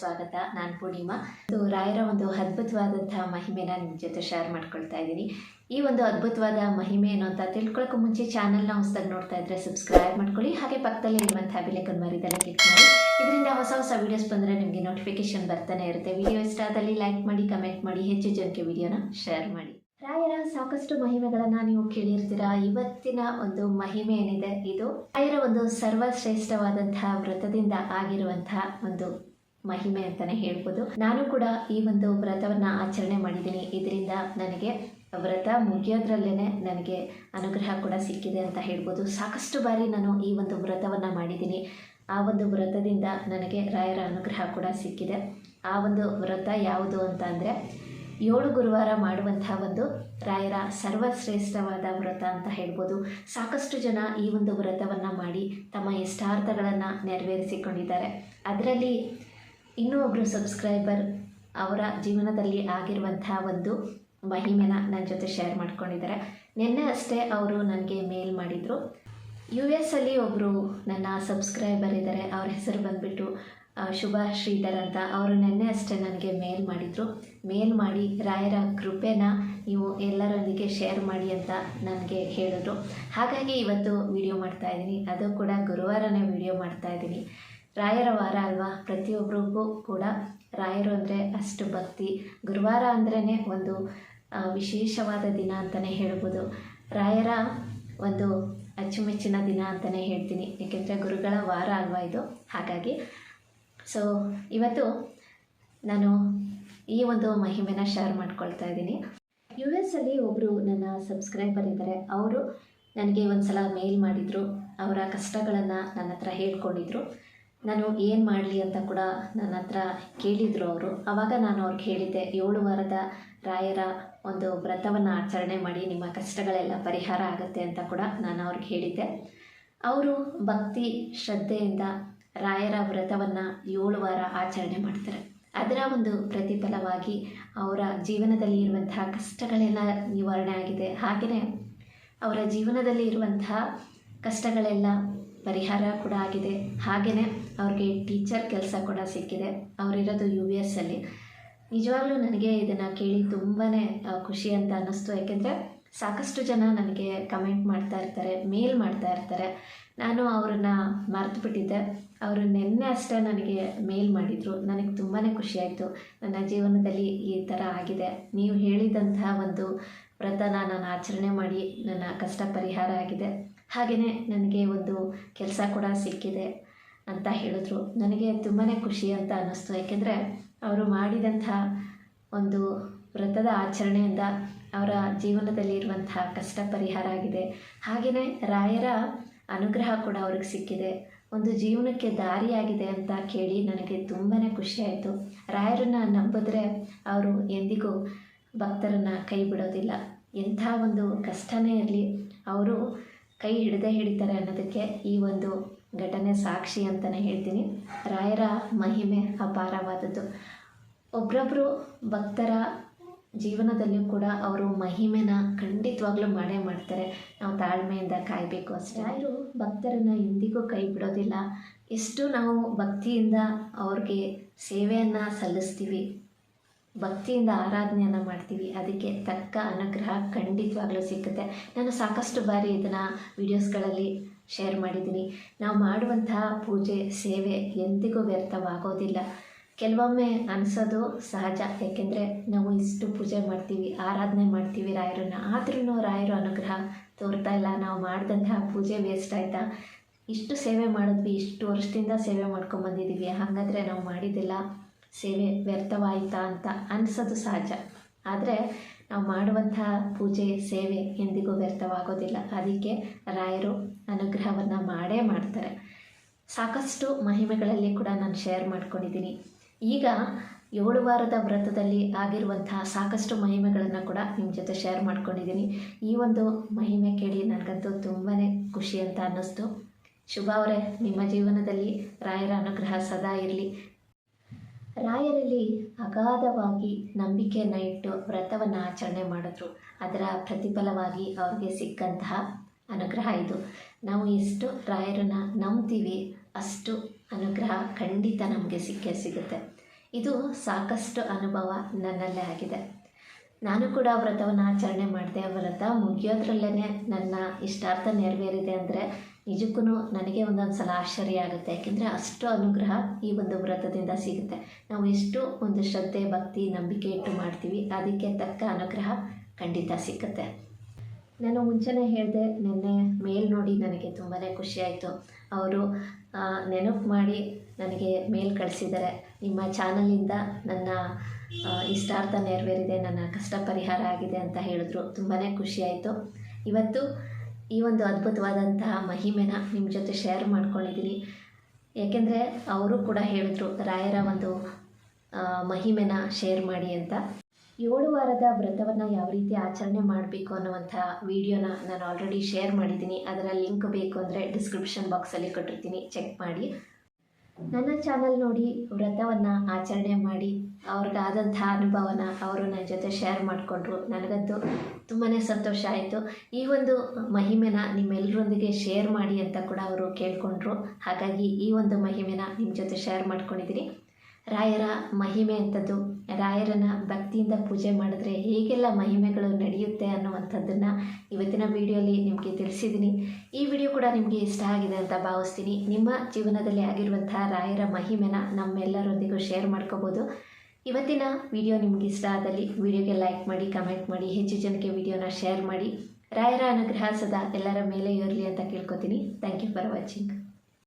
ಸ್ವಾಗತ. ನಾನು ಪೂರ್ಣಿಮಾ. ಇದು ರಾಯರ ಒಂದು ಅದ್ಭುತವಾದಂತಹ ಮಹಿಮೆನ ನಿಮ್ಮ ಜೊತೆ ಶೇರ್ ಮಾಡ್ಕೊಳ್ತಾ ಇದ್ದೀನಿ. ಈ ಒಂದು ಅದ್ಭುತವಾದ ಮಹಿಮೆ ಏನು ಅಂತ ತಿಳ್ಕೊಳ್ಳೋಕೆ ಮುಂಚೆ ಚಾನಲ್ನ ಹೊಸದಾಗಿ ನೋಡ್ತಾ ಇದ್ರೆ ಸಬ್ಸ್ಕ್ರೈಬ್ ಮಾಡ್ಕೊಳ್ಳಿ. ಹಾಗೆ ಪಕ್ಕದಲ್ಲಿ ಇರುವಂತಹ ಬೆಲೆಕನ್ ಮರಿದಲ್ಲ ಕ್ಲಿಕ್ ಮಾಡಿ. ಇದರಿಂದ ಹೊಸ ಹೊಸ ವೀಡಿಯೋಸ್ ಬಂದರೆ ನಿಮಗೆ ನೋಟಿಫಿಕೇಶನ್ ಬರ್ತಾನೆ ಇರುತ್ತೆ. ವಿಡಿಯೋ ಇಷ್ಟ ಆದಲ್ಲಿ ಲೈಕ್ ಮಾಡಿ ಕಮೆಂಟ್ ಮಾಡಿ, ಹೆಚ್ಚು ಜನಕ್ಕೆ ವಿಡಿಯೋನ ಶೇರ್ ಮಾಡಿ. ರಾಯರ ಸಾಕಷ್ಟು ಮಹಿಮೆಗಳನ್ನ ನೀವು ಕೇಳಿರ್ತೀರಾ? ಇವತ್ತಿನ ಒಂದು ಮಹಿಮೆ ಏನಿದೆ? ಇದು ರಾಯರ ಒಂದು ಸರ್ವಶ್ರೇಷ್ಠವಾದಂತಹ ವ್ರತದಿಂದ ಆಗಿರುವಂತಹ ಒಂದು ಮಹಿಮೆ ಅಂತಾನೆ ಹೇಳ್ಬೋದು. ನಾನು ಕೂಡ ಈ ಒಂದು ವ್ರತವನ್ನ ಆಚರಣೆ ಮಾಡಿದ್ದೀನಿ. ಇದರಿಂದ ನನಗೆ ವ್ರತ ಮುಗಿಯೋದ್ರಲ್ಲೇ ನನಗೆ ಅನುಗ್ರಹ ಕೂಡ ಸಿಕ್ಕಿದೆ ಅಂತ ಹೇಳ್ಬೋದು. ಸಾಕಷ್ಟು ಬಾರಿ ನಾನು ಈ ಒಂದು ವ್ರತವನ್ನ ಮಾಡಿದ್ದೀನಿ. ಆ ಒಂದು ವ್ರತದಿಂದ ನನಗೆ ರಾಯರ ಅನುಗ್ರಹ ಕೂಡ ಸಿಕ್ಕಿದೆ. ಆ ಒಂದು ವ್ರತ ಯಾವುದು ಅಂತ ಅಂದರೆ, ಏಳು ಗುರುವಾರ ಮಾಡುವಂತಹ ಒಂದು ರಾಯರ ಸರ್ವಶ್ರೇಷ್ಠವಾದ ವ್ರತ ಅಂತ ಹೇಳ್ಬೋದು. ಸಾಕಷ್ಟು ಜನ ಈ ಒಂದು ವ್ರತವನ್ನು ಮಾಡಿ ತಮ್ಮ ಇಷ್ಟಾರ್ಥಗಳನ್ನು ನೆರವೇರಿಸಿಕೊಂಡಿದ್ದಾರೆ. ಅದರಲ್ಲಿ ಇನ್ನೂ ಒಬ್ಬರು ಸಬ್ಸ್ಕ್ರೈಬರ್ ಅವರ ಜೀವನದಲ್ಲಿ ಆಗಿರುವಂತಹ ಒಂದು ಮಹಿಮೆನ ನನ್ನ ಜೊತೆ ಶೇರ್ ಮಾಡ್ಕೊಂಡಿದ್ದಾರೆ. ನಿನ್ನೆ ಅಷ್ಟೇ ಅವರು ನನಗೆ ಮೇಲ್ ಮಾಡಿದರು. ಯು ಎಸ್ ಅಲ್ಲಿ ಒಬ್ಬರು ನನ್ನ ಸಬ್ಸ್ಕ್ರೈಬರ್ ಇದ್ದಾರೆ ಅವ್ರ ಹೆಸರು ಬಂದುಬಿಟ್ಟು ಶುಭ ಶ್ರೀಧರ್ ಅಂತ ಅವರು ನಿನ್ನೆ ಅಷ್ಟೇ ನನಗೆ ಮೇಲ್ ಮಾಡಿದರು. ಮೇಲ್ ಮಾಡಿ, ರಾಯರ ಕೃಪೆನ ನೀವು ಎಲ್ಲರೊಂದಿಗೆ ಶೇರ್ ಮಾಡಿ ಅಂತ ನನಗೆ ಹೇಳಿದ್ರು. ಹಾಗಾಗಿ ಇವತ್ತು ವಿಡಿಯೋ ಮಾಡ್ತಾ ಇದ್ದೀನಿ. ಅದು ಕೂಡ ಗುರುವಾರನೇ ವಿಡಿಯೋ ಮಾಡ್ತಾ ಇದ್ದೀನಿ. ರಾಯರ ವಾರ ಅಲ್ವಾ? ಪ್ರತಿಯೊಬ್ಬರಿಗೂ ಕೂಡ ರಾಯರು ಅಂದರೆ ಅಷ್ಟು ಭಕ್ತಿ. ಗುರುವಾರ ಅಂದ್ರೇ ಒಂದು ವಿಶೇಷವಾದ ದಿನ ಅಂತಲೇ ಹೇಳ್ಬೋದು. ರಾಯರ ಒಂದು ಅಚ್ಚುಮೆಚ್ಚಿನ ದಿನ ಅಂತಲೇ ಹೇಳ್ತೀನಿ. ಏಕೆಂದರೆ ಗುರುಗಳ ವಾರ ಅಲ್ವಾ ಇದು? ಹಾಗಾಗಿ ಸೊ ಇವತ್ತು ನಾನು ಈ ಒಂದು ಮಹಿಮೆನ ಶೇರ್ ಮಾಡ್ಕೊಳ್ತಾ ಇದ್ದೀನಿ. ಯು ಎಸ್ ಅಲ್ಲಿ ಒಬ್ಬರು ನನ್ನ ಸಬ್ಸ್ಕ್ರೈಬರ್ ಇದ್ದಾರೆ ಅವರು ನನಗೆ ಒಂದು ಸಲ ಮೇಲ್ ಮಾಡಿದರು. ಅವರ ಕಷ್ಟಗಳನ್ನು ನನ್ನ ಹತ್ರ ಹೇಳ್ಕೊಂಡಿದ್ರು. ನಾನು ಏನು ಮಾಡಲಿ ಅಂತ ಕೂಡ ನನ್ನ ಹತ್ರ ಕೇಳಿದರು ಅವರು. ಆವಾಗ ನಾನು ಅವ್ರಿಗೆ ಹೇಳಿದ್ದೆ, ಏಳು ವಾರದ ರಾಯರ ಒಂದು ವ್ರತವನ್ನು ಆಚರಣೆ ಮಾಡಿ, ನಿಮ್ಮ ಕಷ್ಟಗಳೆಲ್ಲ ಪರಿಹಾರ ಆಗುತ್ತೆ ಅಂತ ಕೂಡ ನಾನು ಅವ್ರಿಗೆ ಹೇಳಿದ್ದೆ. ಅವರು ಭಕ್ತಿ ಶ್ರದ್ಧೆಯಿಂದ ರಾಯರ ವ್ರತವನ್ನು ಏಳು ವಾರ ಆಚರಣೆ ಮಾಡ್ತಾರೆ. ಅದರ ಒಂದು ಪ್ರತಿಫಲವಾಗಿ ಅವರ ಜೀವನದಲ್ಲಿ ಇರುವಂತಹ ಕಷ್ಟಗಳೆಲ್ಲ ನಿವಾರಣೆ ಆಗಿದೆ. ಹಾಗೆಯೇ ಅವರ ಜೀವನದಲ್ಲಿ ಇರುವಂತಹ ಕಷ್ಟಗಳೆಲ್ಲ ಪರಿಹಾರ ಕೂಡ ಆಗಿದೆ. ಹಾಗೆಯೇ ಅವ್ರಿಗೆ ಟೀಚರ್ ಕೆಲಸ ಕೂಡ ಸಿಕ್ಕಿದೆ. ಅವರಿರೋದು ಯು ಎಸ್ ಅಲ್ಲಿ. ನಿಜವಾಗ್ಲೂ ನನಗೆ ಇದನ್ನು ಕೇಳಿ ತುಂಬಾ ಖುಷಿ ಅಂತ ಅನ್ನಿಸ್ತು. ಯಾಕೆಂದರೆ ಸಾಕಷ್ಟು ಜನ ನನಗೆ ಕಮೆಂಟ್ ಮಾಡ್ತಾ ಇರ್ತಾರೆ, ಮೇಲ್ ಮಾಡ್ತಾ ಇರ್ತಾರೆ. ನಾನು ಅವ್ರನ್ನ ಮರೆತು ಬಿಟ್ಟಿದ್ದೆ ಅವರು ನಿನ್ನೆ ಅಷ್ಟೇ ನನಗೆ ಮೇಲ್ ಮಾಡಿದರು. ನನಗೆ ತುಂಬಾ ಖುಷಿಯಾಯಿತು ನನ್ನ ಜೀವನದಲ್ಲಿ ಈ ಥರ ಆಗಿದೆ. ನೀವು ಹೇಳಿದಂತಹ ಒಂದು ವ್ರತನ ನಾನು ಆಚರಣೆ ಮಾಡಿ ನನ್ನ ಕಷ್ಟ ಪರಿಹಾರ ಆಗಿದೆ. ಹಾಗೆಯೇ ನನಗೆ ಒಂದು ಕೆಲಸ ಕೂಡ ಸಿಕ್ಕಿದೆ ಅಂತ ಹೇಳಿದ್ರು. ನನಗೆ ತುಂಬಾ ಖುಷಿ ಅಂತ ಅನ್ನಿಸ್ತು. ಯಾಕೆಂದರೆ ಅವರು ಮಾಡಿದಂಥ ಒಂದು ವ್ರತದ ಆಚರಣೆಯಿಂದ ಅವರ ಜೀವನದಲ್ಲಿ ಇರುವಂತಹ ಕಷ್ಟ ಪರಿಹಾರ ಆಗಿದೆ. ಹಾಗೆಯೇ ರಾಯರ ಅನುಗ್ರಹ ಕೂಡ ಅವ್ರಿಗೆ ಸಿಕ್ಕಿದೆ. ಒಂದು ಜೀವನಕ್ಕೆ ದಾರಿಯಾಗಿದೆ ಅಂತ ಕೇಳಿ ನನಗೆ ತುಂಬಾ ಖುಷಿಯಾಯಿತು ರಾಯರನ್ನು ನಂಬಿದ್ರೆ ಅವರು ಎಂದಿಗೂ ಭಕ್ತರನ್ನು ಕೈ ಬಿಡೋದಿಲ್ಲ. ಎಂಥ ಒಂದು ಕಷ್ಟನೇ ಇರಲಿ. ಅವರು ಕೈ ಹಿಡದೆ ಹಿಡಿತಾರೆ ಅನ್ನೋದಕ್ಕೆ ಈ ಒಂದು ಘಟನೆ ಸಾಕ್ಷಿ ಅಂತಲೇ ಹೇಳ್ತೀನಿ. ರಾಯರ ಮಹಿಮೆ ಅಪಾರವಾದದ್ದು. ಒಬ್ಬರೊಬ್ಬರು ಭಕ್ತರ ಜೀವನದಲ್ಲಿಯೂ ಕೂಡ ಅವರು ಮಹಿಮೆನ ಖಂಡಿತವಾಗ್ಲೂ ಮಾಡೇ ಮಾಡ್ತಾರೆ. ನಾವು ತಾಳ್ಮೆಯಿಂದ ಕಾಯಬೇಕು ಅಷ್ಟೇ. ಯಾರು ಭಕ್ತರನ್ನು ಎಂದಿಗೂ ಕೈ ಬಿಡೋದಿಲ್ಲ. ಎಷ್ಟು ನಾವು ಭಕ್ತಿಯಿಂದ ಅವ್ರಿಗೆ ಸೇವೆಯನ್ನು ಸಲ್ಲಿಸ್ತೀವಿ ಭಕ್ತಿಯಿಂದ ಆರಾಧನೆಯನ್ನು ಮಾಡ್ತೀವಿ. ಅದಕ್ಕೆ ತಕ್ಕ ಅನುಗ್ರಹ ಖಂಡಿತವಾಗ್ಲೂ ಸಿಕ್ಕುತ್ತೆ. ನಾನು ಸಾಕಷ್ಟು ಬಾರಿ ಇದನ್ನು ವಿಡಿಯೋಸ್ಗಳಲ್ಲಿ ಶೇರ್ ಮಾಡಿದ್ದೀನಿ. ನಾವು ಮಾಡುವಂತಹ ಪೂಜೆ, ಸೇವೆ ಎಂದಿಗೂ ವ್ಯರ್ಥವಾಗೋದಿಲ್ಲ. ಕೆಲವೊಮ್ಮೆ ಅನಿಸೋದು ಸಹಜ. ಏಕೆಂದರೆ ನಾವು ಇಷ್ಟು ಪೂಜೆ ಮಾಡ್ತೀವಿ, ಆರಾಧನೆ ಮಾಡ್ತೀವಿ ರಾಯರನ್ನು. ಆದ್ರೂ ರಾಯರು ಅನುಗ್ರಹ ತೋರ್ತಾ ಇಲ್ಲ. ನಾವು ಮಾಡಿದಂತಹ ಪೂಜೆ ವೇಸ್ಟ್ ಆಯಿತಾ? ಇಷ್ಟು ಸೇವೆ ಮಾಡಿದ್ವಿ, ಇಷ್ಟು ವರ್ಷದಿಂದ ಸೇವೆ ಮಾಡ್ಕೊಂಬಂದಿದ್ದೀವಿ ಹಾಗಾದರೆ ನಾವು ಮಾಡಿದ್ದಿಲ್ಲ ಸೇವೆ ವ್ಯರ್ಥವಾಯಿತಾ ಅಂತ ಅನಿಸೋದು ಸಹಜ. ಆದರೆ ನಾವು ಮಾಡುವಂತಹ ಪೂಜೆ, ಸೇವೆ ಎಂದಿಗೂ ವ್ಯರ್ಥವಾಗೋದಿಲ್ಲ. ಅದಕ್ಕೆ ರಾಯರು ಅನುಗ್ರಹವನ್ನು ಮಾಡೇ ಮಾಡ್ತಾರೆ. ಸಾಕಷ್ಟು ಮಹಿಮೆಗಳಲ್ಲಿ ಕೂಡ ನಾನು ಶೇರ್ ಮಾಡ್ಕೊಂಡಿದ್ದೀನಿ. ಈಗ ಏಳು ವಾರದ ವ್ರತದಲ್ಲಿ ಆಗಿರುವಂತಹ ಸಾಕಷ್ಟು ಮಹಿಮೆಗಳನ್ನು ಕೂಡ ನಿಮ್ಮ ಜೊತೆ ಶೇರ್ ಮಾಡ್ಕೊಂಡಿದ್ದೀನಿ. ಈ ಒಂದು ಮಹಿಮೆ ಕೇಳಿ ನನಗಂತೂ ತುಂಬಾ ಖುಷಿ ಅಂತ ಅನ್ನಿಸ್ತು. ಶುಭ ಅವರೇ, ನಿಮ್ಮ ಜೀವನದಲ್ಲಿ ರಾಯರ ಅನುಗ್ರಹ ಸದಾ ಇರಲಿ. ರಾಯರಲ್ಲಿ ಅಗಾಧವಾಗಿ ನಂಬಿಕೆಯನ್ನು ಇಟ್ಟು ವ್ರತವನ್ನು ಆಚರಣೆ ಮಾಡಿದ್ರು. ಅದರ ಪ್ರತಿಫಲವಾಗಿ ಅವ್ರಿಗೆ ಸಿಕ್ಕಂತಹ ಅನುಗ್ರಹ ಇದು. ನಾವು ಎಷ್ಟು ರಾಯರನ್ನು ನಂಬ್ತೀವಿ, ಅಷ್ಟು ಅನುಗ್ರಹ ಖಂಡಿತ ನಮಗೆ ಸಿಕ್ಕೇ ಸಿಗುತ್ತೆ. ಇದು ಸಾಕಷ್ಟು ಅನುಭವ ನನ್ನಲ್ಲೇ ಆಗಿದೆ. ನಾನು ಕೂಡ ವ್ರತವನ್ನು ಆಚರಣೆ ಮಾಡಿದೆ, ವ್ರತ ಮುಗಿಯೋದ್ರಲ್ಲೇ ನನ್ನ ಇಷ್ಟಾರ್ಥ ನೆರವೇರಿದೆ ಅಂದರೆ ನಿಜಕ್ಕೂ ನನಗೆ ಒಂದೊಂದು ಸಲ ಆಶ್ಚರ್ಯ ಆಗುತ್ತೆ. ಯಾಕೆಂದರೆ ಅಷ್ಟು ಅನುಗ್ರಹ ಈ ಒಂದು ವ್ರತದಿಂದ ಸಿಗುತ್ತೆ. ನಾವು ಎಷ್ಟು ಒಂದು ಶ್ರದ್ಧೆ, ಭಕ್ತಿ, ನಂಬಿಕೆ ಇಟ್ಟು ಮಾಡ್ತೀವಿ. ಅದಕ್ಕೆ ತಕ್ಕ ಅನುಗ್ರಹ ಖಂಡಿತ ಸಿಕ್ಕುತ್ತೆ. ನಾನು ಮುಂಚೆನೇ ಹೇಳಿದೆ, ನಿನ್ನೆ ಮೇಲ್ ನೋಡಿ ನನಗೆ ತುಂಬಾ ಖುಷಿಯಾಯಿತು. ಅವರು ನೆನಪು ಮಾಡಿ ನನಗೆ ಮೇಲ್ ಕಳಿಸಿದ್ದಾರೆ. ನಿಮ್ಮ ಚಾನಲಿಂದ ನನ್ನ ಇಷ್ಟಾರ್ಥ ನೆರವೇರಿದೆ, ನನ್ನ ಕಷ್ಟ ಪರಿಹಾರ ಆಗಿದೆ ಅಂತ ಹೇಳಿದ್ರು. ತುಂಬಾ ಖುಷಿಯಾಯಿತು. ಇವತ್ತು ಈ ಒಂದು ಅದ್ಭುತವಾದಂತಹ ಮಹಿಮೆನ ನಿಮ್ಮ ಜೊತೆ ಶೇರ್ ಮಾಡ್ಕೊಂಡಿದ್ದೀನಿ ಏಕೆಂದರೆ ಅವರು ಕೂಡ ಹೇಳಿದ್ರು, ರಾಯರ ಒಂದು ಮಹಿಮೆನ ಶೇರ್ ಮಾಡಿ ಅಂತ. ಏಳು ವಾರದ ವ್ರತವನ್ನು ಯಾವ ರೀತಿ ಆಚರಣೆ ಮಾಡಬೇಕು ಅನ್ನುವಂಥ ವಿಡಿಯೋನ ನಾನು ಆಲ್ರೆಡಿ ಶೇರ್ ಮಾಡಿದ್ದೀನಿ ಅದರ ಲಿಂಕ್ ಬೇಕು ಅಂದರೆ ಡಿಸ್ಕ್ರಿಪ್ಷನ್ ಬಾಕ್ಸಲ್ಲಿ ಕೊಟ್ಟಿರ್ತೀನಿ. ಚೆಕ್ ಮಾಡಿ. ನನ್ನ ಚಾನಲ್ ನೋಡಿ ವ್ರತವನ್ನು ಆಚರಣೆ ಮಾಡಿ. ಅವ್ರಿಗಾದಂಥ ಅನುಭವನ ಅವರು ನನ್ನ ಜೊತೆ ಶೇರ್ ಮಾಡಿಕೊಂಡ್ರು. ನನಗಂತೂ ತುಂಬಾ ಸಂತೋಷ ಆಯಿತು. ಈ ಒಂದು ಮಹಿಮೆನ ನಿಮ್ಮೆಲ್ಲರೊಂದಿಗೆ ಶೇರ್ ಮಾಡಿ ಅಂತ ಕೂಡ ಅವರು ಕೇಳಿಕೊಂಡ್ರು. ಹಾಗಾಗಿ ಈ ಒಂದು ಮಹಿಮೆನ ನಿಮ್ಮ ಜೊತೆ ಶೇರ್ ಮಾಡ್ಕೊಂಡಿದ್ದೀನಿ ರಾಯರ ಮಹಿಮೆ ಅಂಥದ್ದು ರಾಯರನ್ನು ಭಕ್ತಿಯಿಂದ ಪೂಜೆ ಮಾಡಿದ್ರೆ ಹೇಗೆಲ್ಲ ಮಹಿಮೆಗಳು ನಡೆಯುತ್ತೆ ಅನ್ನುವಂಥದ್ದನ್ನು ಇವತ್ತಿನ ವಿಡಿಯೋಲಿ ನಿಮಗೆ ತಿಳಿಸಿದ್ದೀನಿ ಈ ವಿಡಿಯೋ ಕೂಡ ನಿಮಗೆ ಇಷ್ಟ ಆಗಿದೆ ಅಂತ ಭಾವಿಸ್ತೀನಿ. ನಿಮ್ಮ ಜೀವನದಲ್ಲಿ ಆಗಿರುವಂಥ ರಾಯರ ಮಹಿಮೆನ ನಮ್ಮೆಲ್ಲರೊಂದಿಗೂ ಶೇರ್ ಮಾಡ್ಕೋಬೋದು. ಇವತ್ತಿನ ವಿಡಿಯೋ ನಿಮ್ಗೆ ಇಷ್ಟ ಆದಲ್ಲಿ ವಿಡಿಯೋಗೆ ಲೈಕ್ ಮಾಡಿ, ಕಮೆಂಟ್ ಮಾಡಿ, ಹೆಚ್ಚು ಜನಕ್ಕೆ ವಿಡಿಯೋನ ಶೇರ್ ಮಾಡಿ. ರಾಯರ ಅನುಗ್ರಹ ಸದಾ ಎಲ್ಲರ ಮೇಲೆ ಇರಲಿ ಅಂತ ಕೇಳ್ಕೊತೀನಿ. Thank you for watching